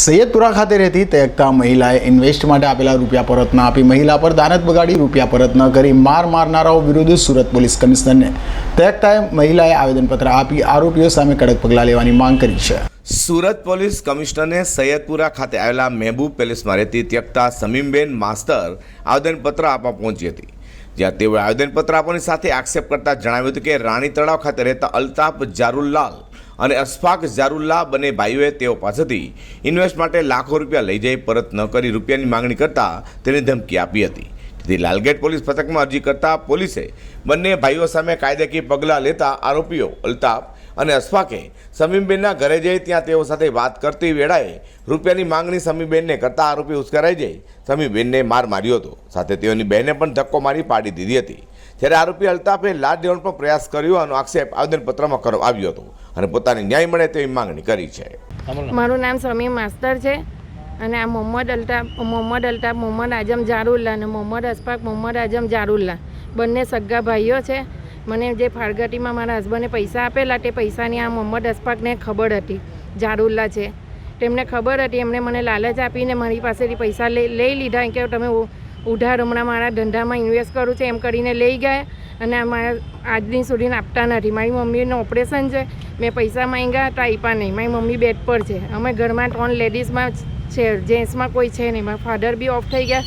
સૈયદપુરા ખાતે રહેતી તેગતા મહિલાએ ઇન્વેસ્ટ માટે આપેલા રૂપિયા પરત ન આપી મહિલા પર દાનત બગાડી રૂપિયા પરત ન કરી માર મારનારાઓ વિરુદ્ધ સુરત પોલીસ કમિશનરને તેગતાએ મહિલાએ આવેદનપત્ર આપી આરોપીઓ સામે કડક પગલાં લેવાની માંગ કરી છે. સુરત પોલીસ કમિશનરને સૈયદપુરા ખાતે આવેલા મહેબૂબ પેલેસમાં રહેતી ત્યક્તા સમીમબેન માસ્તર આવેદનપત્ર આપવા પહોંચી હતી. જ્યાં તેઓએ આવેદનપત્ર આપવાની સાથે આક્ષેપ કરતા જણાવ્યું હતું કે રાણી તળાવ ખાતે રહેતા અલ્તાફ જારુલ્લાલ અને અશફાક ઝારુલ્લા બંને ભાઈઓએ તેઓ પાસેથી ઇન્વેસ્ટ માટે લાખો રૂપિયા લઈ જઈ પરત ન કરી રૂપિયાની માંગણી કરતા તેને ધમકી આપી હતી. જેથી લાલગેટ પોલીસ પથકમાં અરજી કરતા પોલીસે બંને ભાઈઓ સામે કાયદાકીય પગલાં લેતા આરોપીઓ અલ્તાફ અને અશફાકે સમીમબેનના ઘરે જઈ ત્યાં તેઓ સાથે વાત કરતી વેળાએ રૂપિયાની માંગણી સમીબેનને કરતા આરોપી ઉશ્કેરાઈ જઈ સમીબેનને માર માર્યો હતો. સાથે તેઓની બહેને પણ ધક્કો મારી પાડી દીધી હતી. જ્યારે આરોપી અલ્તાફે લાજ દેવાનો પણ પ્રયાસ કર્યો અને આક્ષેપ આવેદનપત્રમાં કરવામાં આવ્યો હતો અને પોતાને ન્યાય મળે તેવી માંગણી કરી છે. મારું નામ સમીમ માસ્તર છે અને આ મોહમ્મદ અલ્તાફ મોહમ્મદ અલ્તાફ મોહમ્મદ આઝમ જારુલ્લા અને મોહમ્મદ અશફાક મોહમ્મદ આઝમ જારુલ્લા. બંને સગ્ગા ભાઈઓ છે. મને જે ફાળગટીમાં મારા હસબન્ડે પૈસા આપેલા તે પૈસાની આ મોહમ્મદ અશફાકને ખબર હતી. જારુલ્લા છે. તેમને ખબર હતી, એમણે મને લાલચ આપીને મારી પાસેથી પૈસા લઈ લીધા. કે તમે ઉધાર હમણાં મારા ધંધામાં ઇન્વેસ્ટ કરું છું, એમ કરીને લઈ ગયા અને મારા, આજ દિન સુધી આપતા નથી. મારી મમ્મીનું ઓપરેશન છે. મેં પૈસા માંગ્યા તો આપ્યા નહીં. મારી મમ્મી બેડ પર છે. અમે ઘરમાં ત્રણ લેડીઝમાં છે. જેન્ટ્સમાં કોઈ છે નહીં. મારા ફાધર બી ઓફ થઈ ગયા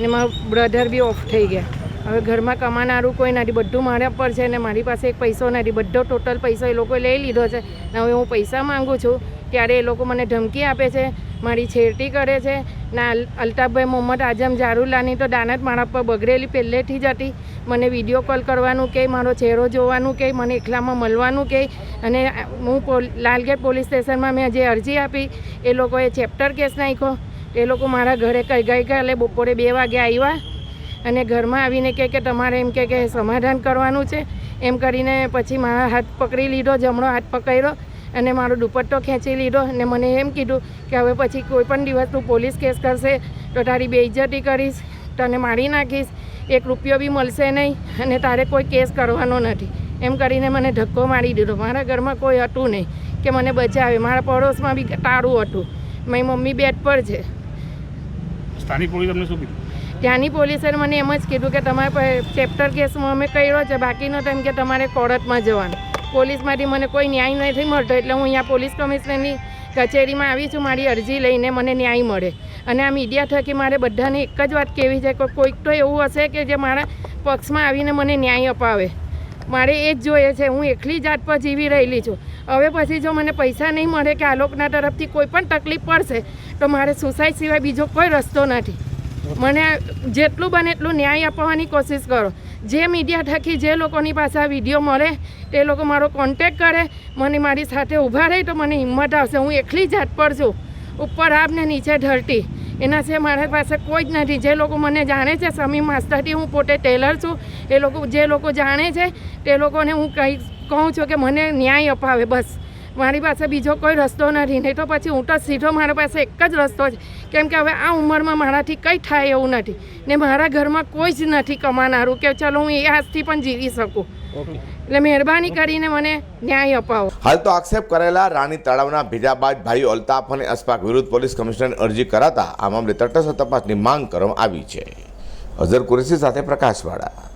ને મારા બ્રધર બી ઓફ થઈ ગયા. હવે ઘરમાં કમાનારું કોઈ નથી, બધું મારા પર છે ને મારી પાસે એક પૈસો નથી. બધો ટોટલ પૈસો એ લોકોએ લઈ લીધો છે. ને હવે હું પૈસા માંગુ છું, ત્યારે એ લોકો મને ધમકી આપે છે, મારી છેડતી કરે છે. ના અલ- અલ્તાફભાઈ મોહમ્મદ આઝમ ઝારુલ્લાની તો દાનત મારા પર બગડેલી પહેલેથી જ હતી. મને વીડિયો કોલ કરવાનું કે, મારો ચહેરો જોવાનું કે, મને એકલામાં મળવાનું કે. અને હું લાલગેટ પોલીસ સ્ટેશનમાં મેં જે અરજી આપી, એ લોકોએ ચેપ્ટર કેસ નાખ્યો. એ લોકો મારા ઘરે ગઈકાલે બપોરે બે વાગે આવ્યા. અને ઘરમાં આવીને કહે કે તમારે એમ કે સમાધાન કરવાનું છે. એમ કરીને પછી મારા હાથ પકડી લીધો, જમણો હાથ પકડ્યો અને મારો દુપટ્ટો ખેંચી લીધો અને મને એમ કીધું કે હવે પછી કોઈ પણ દિવસ તું પોલીસ કેસ કરશે તો તારી બેઇજ્જતી કરીશ, તને મારી નાખીશ, એક રૂપિયો બી મળશે નહીં અને તારે કોઈ કેસ કરવાનો નથી. એમ કરીને મને ધક્કો મારી દીધો. મારા ઘરમાં કોઈ હતું નહીં કે મને બચાવે. મારા પડોશમાં બી તારું હતું. મારી મમ્મી બેડ પર છે. સ્થાનિક પોલીસ તમને શું કીધું? ત્યાંની પોલીસે મને એમ જ કીધું કે તમારે ચેપ્ટર કેસમાં અમે કર્યો છે બાકીનો તો એમ કે તમારે કોર્ટમાં જવાનું. પોલીસમાંથી મને કોઈ ન્યાય નથી મળતો, એટલે હું અહીંયા પોલીસ કમિશનરની કચેરીમાં આવી છું, મારી અરજી લઈને મને ન્યાય મળે. અને આ મીડિયા થકી મારે બધાને એક જ વાત કહેવી છે કે કોઈક તો એવું હશે કે જે મારા પક્ષમાં આવીને મને ન્યાય અપાવે. મારે એ જ જોઈએ છે, હું એકલી જાત પર જીવી રહેલી છું. હવે પછી જો મને પૈસા નહીં મળે કે આ લોકોના તરફથી કોઈ પણ તકલીફ પડશે, તો મારે સુસાઇડ સિવાય બીજો કોઈ રસ્તો નથી. મને જેટલું બને એટલું ન્યાય આપવાની કોશિશ કરો. જે મીડિયા થકી જે લોકોની પાસે આ વીડિયો મળે, તે લોકો મારો કોન્ટેક કરે, મને મારી સાથે ઊભા રહે તો મને હિંમત આવશે. હું એકલી જાત પર છું. ઉપર આપ ને નીચે ઢળતી. એના સિવાય મારા પાસે કોઈ જ નથી. જે લોકો મને જાણે છે સમી માસ્તરથી હું પોતે ટેલર છું. એ લોકો, જે લોકો જાણે છે, તે લોકોને હું કહી કહું છું કે મને ન્યાય અપાવે, બસ. મારી પાસે બીજો કોઈ રસ્તો નથી. નહીં તો પછી હું તો સીધો મારા પાસે એક જ રસ્તો છે. કેમ કે હવે આ ઉંમરમાં મારાથી કંઈ થાય એવું નથી. ને મારા ઘરમાં કોઈ જ નથી કમાનારું કે ચાલો હું એ આજથી પણ જીવી શકું. એટલે મહેરબાની કરીને મને ન્યાય અપાવો. હાલ તો આક્ષેપ કરેલા રાણી તળાવના ભેજા બાદ ભાઈ અલ્તાફ અને અસપાક વિરુદ્ધ પોલીસ કમિશનર અરજી કરાતા આ મામલે તટસ્થ તપાસની માંગ કરવામાં આવી છે. અઝર કુરેશી સાથે પ્રકાશવાળા.